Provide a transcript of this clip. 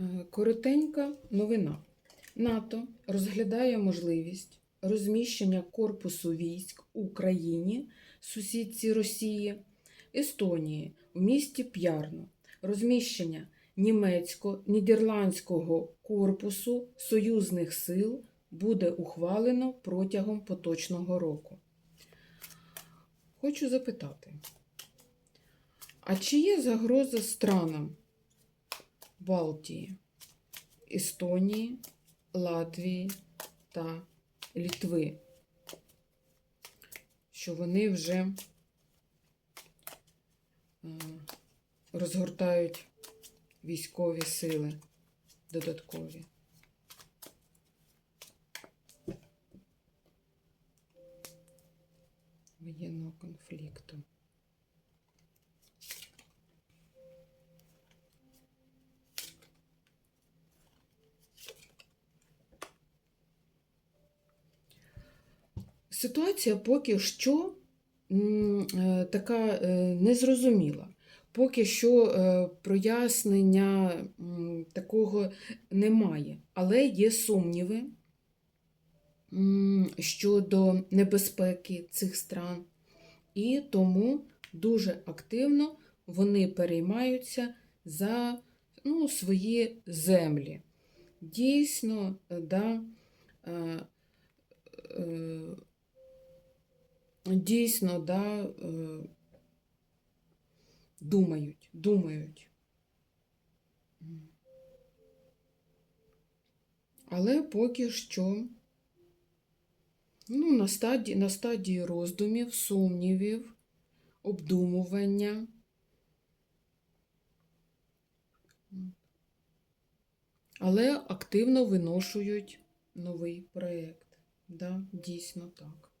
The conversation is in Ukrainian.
Е, Коротенька новина. НАТО розглядає можливість розміщення корпусу військ Україні, сусідці Росії, Естонії, в місті П'ярно, розміщення німецько-нідерландського корпусу союзних сил буде ухвалено протягом поточного року. Хочу запитати, а чи є загроза странам Балтії, Естонії, Латвії та Літви, що вони вже е, розгортають військові сили додаткові. Воєнного конфлікту. Ситуація поки що е, така е, незрозуміла. Поки що е, прояснення такого немає, але є сумніви щодо небезпеки цих стран, і тому дуже активно вони переймаються за ну, свої землі. Дійсно, да, дійсно, да, е, думають, думають. Але поки що ну, на, стадії, на стадії роздумів, сумнівів, обдумування. Але активно виношують новий проєкт. Да, дійсно так.